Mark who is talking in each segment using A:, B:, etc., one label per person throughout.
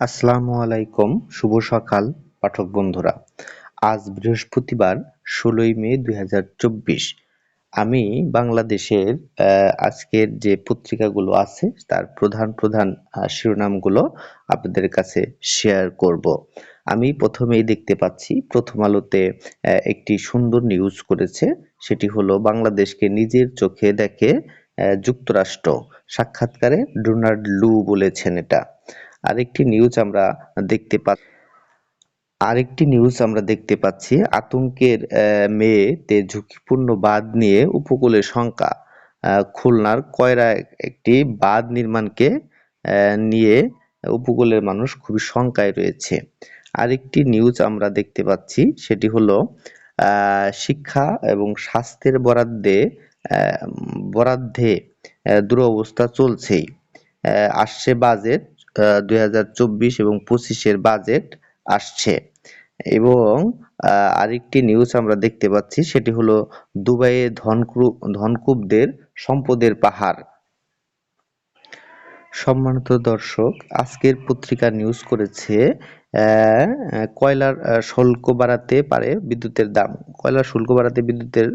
A: আসসালামু আলাইকুম, শুভ সকাল, পাঠক বন্ধুরা। আজ বৃহস্পতিবার, ষোলোই মে দুই হাজার চব্বিশ। আমি বাংলাদেশের আজকের যে পত্রিকাগুলো আছে, তার প্রধান প্রধান শিরোনামগুলো আপনাদের কাছে শেয়ার করব। আমি প্রথমেই দেখতে পাচ্ছি, প্রথম আলোতে একটি সুন্দর নিউজ করেছে। সেটি হলো, বাংলাদেশকে নিজের চোখে দেখে যুক্তরাষ্ট্র। সাক্ষাৎকারে ডোনাল্ড লু বলেছেন এটা। আরেকটি নিউজ আমরা দেখতে পাচ্ছি আরেকটি নিউজ আমরা দেখতে পাচ্ছি। আতঙ্কের মেয়েতে ঝুঁকিপূর্ণ বাঁধ নিয়ে উপকূলের শঙ্কা। খুলনার কয়রা একটি বাঁধ নির্মাণকে নিয়ে উপকূলের মানুষ খুবই শঙ্কায় রয়েছে। আরেকটি নিউজ আমরা দেখতে পাচ্ছি, সেটি হলো শিক্ষা এবং স্বাস্থ্যের বরাদ্দে বরাদ্দে দুরবস্থা চলছেই। আসছে বাজেট দুই এবং পঁচিশের বাজেট আসছে। এবং আরেকটি নিউজ আমরা দেখতে পাচ্ছি, সেটি হলো দুবাইয়ে ধনকূপ ধনকূপদের সম্পদের পাহাড়। সম্মানিত দর্শক, আজকের পত্রিকা নিউজ করেছে কয়লার শুল্ক বাড়াতে পারে বিদ্যুতের দাম। কয়লার শুল্ক বাড়াতে বিদ্যুতের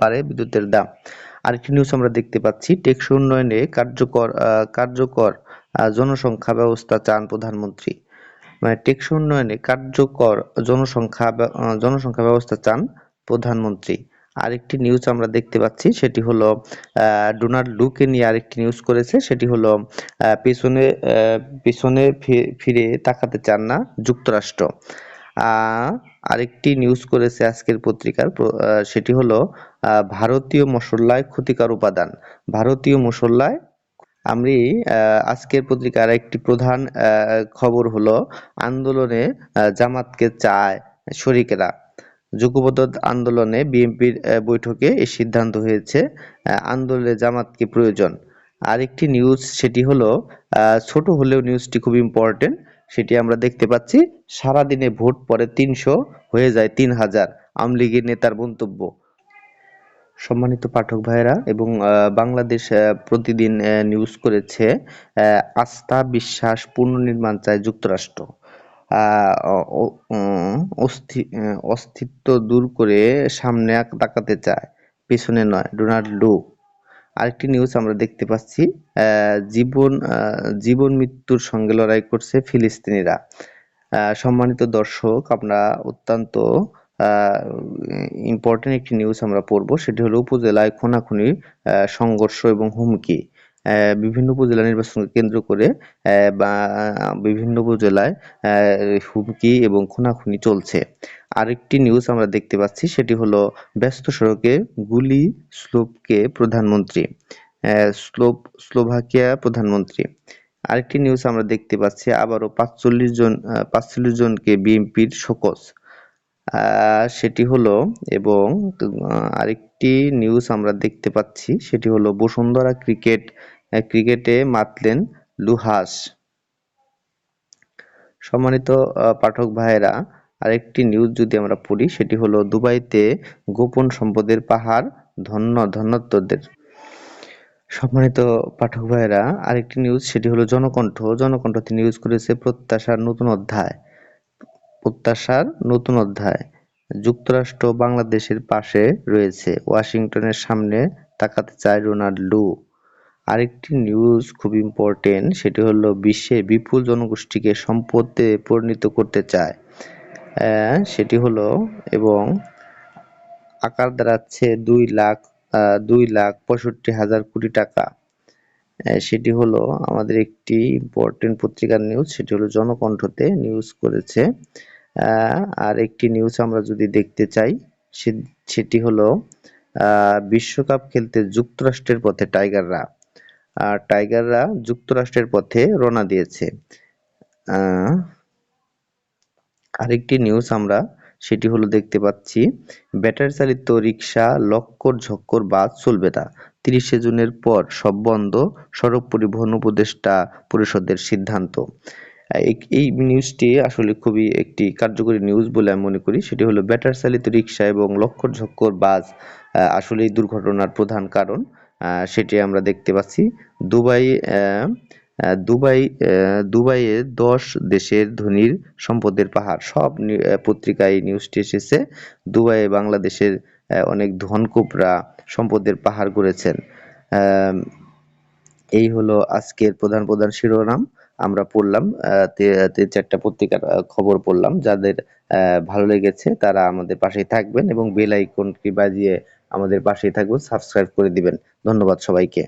A: পারে বিদ্যুতের দাম। আরেকটি নিউজ আমরা দেখতে পাচ্ছি। টেকসই উন্নয়নে কার্যকর কার্যকর জনসংখ্যা ব্যবস্থা চান প্রধানমন্ত্রী। মানে টেকসই উন্নয়নে কার্যকর জনসংখ্যা জনসংখ্যা ব্যবস্থা চান প্রধানমন্ত্রী। আরেকটি নিউজ আমরা দেখতে পাচ্ছি, সেটি হলো ডোনাল্ড লুকে নিয়ে আরেকটি নিউজ করেছে, সেটি হলো পেছনে পেছনে ফিরে তাকাতে চান না যুক্তরাষ্ট্র। আরেকটি নিউজ করেছে আজকের পত্রিকার সেটি হলো ভারতীয় মশলায় ক্ষতিকর উপাদান। ভারতীয় মশলায় আমি আজকের পত্রিকার একটি প্রধান খবর হলো আন্দোলনে জামাতকে চায় শরিকেরা। যুগপথ আন্দোলনে বিএনপির বৈঠকে এই সিদ্ধান্ত হয়েছে আন্দোলনে জামাতকে প্রয়োজন। আরেকটি নিউজ সেটি হলো ছোট হলেও নিউজটি খুব ইম্পর্টেন্ট সেটি আমরা দেখতে পাচ্ছি, সারাদিনে ভোট পরে তিনশো, হয়ে যায় তিন হাজার। আওয়ামী লীগের নেতার মন্তব্য। সম্মানিত পাঠক ভাইয়েরা, এবং বাংলাদেশ প্রতিদিন নিউজ করেছে আস্থা, বিশ্বাস, পুনর্নির্মাণ চায় যুক্তরাষ্ট্র। অস্তিত্ব দূর করে সামনে তাকাতে চায়। পিছনে নয়, ডোনাল্ড লু। আরেকটি নিউজ আমরা দেখতে পাচ্ছি জীবন জীবন মৃত্যুর সঙ্গে লড়াই করছে ফিলিস্তিনিরা। সম্মানিত দর্শক, আমরা অত্যন্ত ইম্পর্টেন্ট একটি নিউজ আমরা পড়ব, সেটি হলো উপজেলায় খুনাখুনি সংঘর্ষ এবং হুমকি। বিভিন্ন উপজেলা নির্বাচনকে কেন্দ্র করে বা বিভিন্ন উপজেলায় হুমকি এবং খুনাখুনি চলছে। আরেকটি নিউজ আমরা দেখতে পাচ্ছি, সেটি হলো ব্যস্ত সড়কে গুলি স্লোপকে প্রধানমন্ত্রী স্লোপ স্লোভাকিয়া প্রধানমন্ত্রী। আরেকটি নিউজ আমরা দেখতে পাচ্ছি, আবারও পাঁচচল্লিশ জন পাঁচচল্লিশ জনকে বিএনপির শোকজ। সেটি হলো এবং আরেকটি নিউজ আমরা দেখতে পাচ্ছি, সেটি হলো বসুন্ধরা ক্রিকেট ক্রিকেটে মাতলেন লুহাস। সম্মানিত পাঠক ভাইয়েরা আরেকটি নিউজ যদি আমরা পড়ি, সেটি হলো দুবাইতে গোপন সম্পদের পাহাড় ধন্য ধন্যত্বদের। সম্মানিত পাঠক ভাইয়েরা, আরেকটি নিউজ সেটি হলো জনকণ্ঠ। জনকণ্ঠতে নিউজ করেছে প্রত্যাশার নতুন অধ্যায়। প্রত্যাশার নতুন অধ্যায়। যুক্তরাষ্ট্র বাংলাদেশের পাশে রয়েছে, ওয়াশিংটনের সামনে তাকাতে চায় রোনাল্ডো আরেকটি নিউজ খুব ইম্পর্টেন্ট সেটি হলো বিশ্বে বিপুল জনগোষ্ঠীকে সম্পদে পরিণত করতে চায়। সেটি হলো এবং আকার দাঁড়াচ্ছে দুই লাখ দুই লাখ পঁয়ষট্টি হাজার কোটি টাকা। সেটি হলো আমাদের একটি ইম্পর্টেন্ট পত্রিকার নিউজ সেটি হলো জনকণ্ঠতে নিউজ করেছে। আর একটি নিউজ আমরা যদি দেখতে চাই সেটি হলো বিশ্বকাপ খেলতে যুক্তরাষ্ট্রের পথে টাইগাররা। আর টাইগাররা যুক্তরাষ্ট্রের পথে রওনা দিয়েছে। আরেকটি নিউজ আমরা, সেটি হলো দেখতে পাচ্ছি ব্যাটারি চালিত রিক্সা লক্কর ঝক্কর বাস চলবে না। তিরিশে জুনের পর সব বন্ধ, সড়ক পরিবহন উপদেষ্টা পরিষদের সিদ্ধান্ত। এই নিউজটি আসলে খুবই একটি কার্যকরী নিউজ বলে আমি মনে করি, সেটি হলো ব্যাটার চালিত রিক্সা এবং লক্কর ঝক্কর বাস আসলে দুর্ঘটনার প্রধান কারণ। সেটি আমরা দেখতে পাচ্ছি। দুবাই দুবাই দুবাইয়ে দশ দেশের ধনীর সম্পদের পাহাড়। সব পত্রিকায় নিউজটি এসেছে। দুবাইয়ে বাংলাদেশের অনেক ধনকুপরা সম্পদের পাহাড় করেছেন এই হলো আজকের প্রধান প্রধান শিরোনাম। আমরা পড়লাম তিন চারটা পত্রিকার খবর পড়লাম। যাদের ভালো লেগেছে তারা আমাদের পাশেই থাকবেন এবং বেল আইকনটি বাজিয়ে আমাদের পাশেই থাকবেন। সাবস্ক্রাইব করে দিবেন। ধন্যবাদ সবাইকে।